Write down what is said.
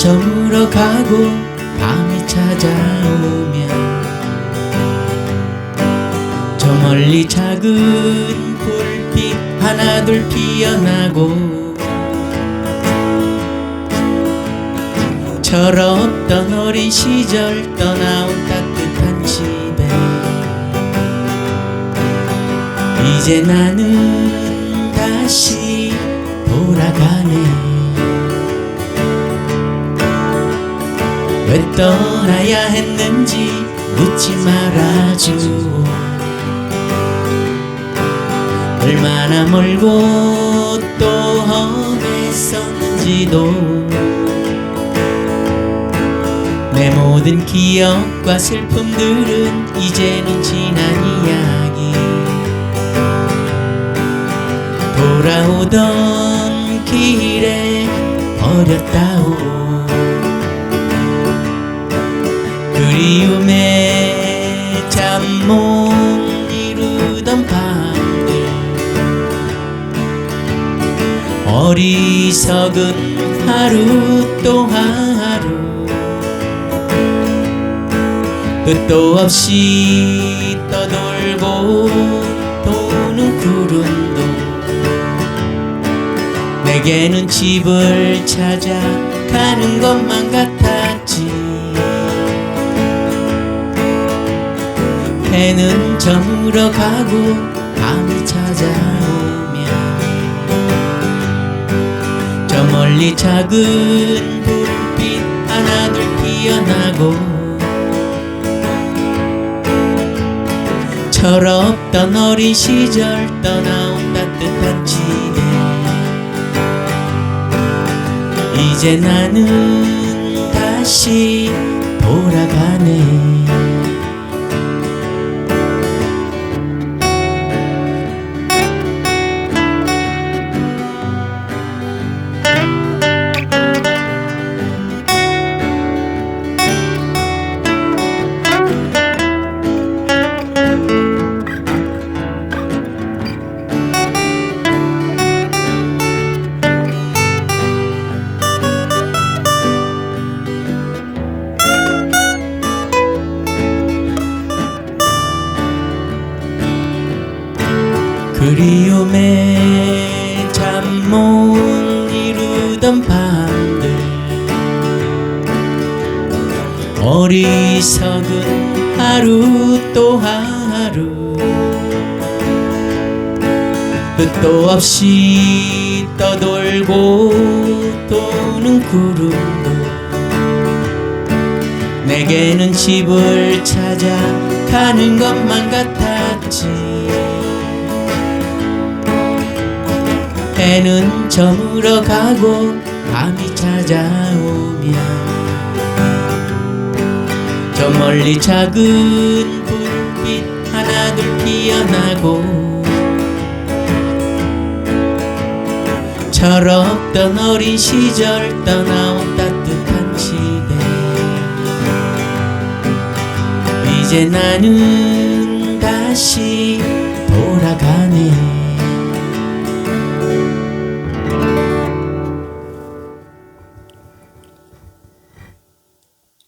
저물어 가고 밤이 찾아오면 저 멀리 작은 불빛 하나둘 피어나고 철없던 어린 시절 떠나온 따뜻한 집에 이제 나는 다시 돌아가네. 왜 떠나야 했는지 묻지 말아주오 얼마나 멀고 또 험했었는지도. 내 모든 기억과 슬픔들은 이제는 지난 이야기. 돌아오던 길에 버렸다오 그리움에 잠 못 이루던 밤들. 어리석은 하루 또 하루 끝도 없이 떠돌고 도는 구름도 내게는 집을 찾아 가는 것만 같았지 해는 저물어 가고 밤이 찾아오면 저 멀리 작은 불빛 하나둘 피어나고 철없던 어린 시절 떠나온 따뜻한 집에 이제 나는 다시 돌아가네 그리움에 잠 못 이루던 밤들. 어리석은 하루 또 하루. 끝도 없이 떠돌고 도는 구름도. 내게는 집을 찾아 가는 것만 같았지 해는 저물어 가고 밤이 찾아오면 저 멀리 작은 불빛 하나둘 피어나고 철없던 어린 시절 떠나온 따뜻한 집에 이제 나는 다시 돌아가네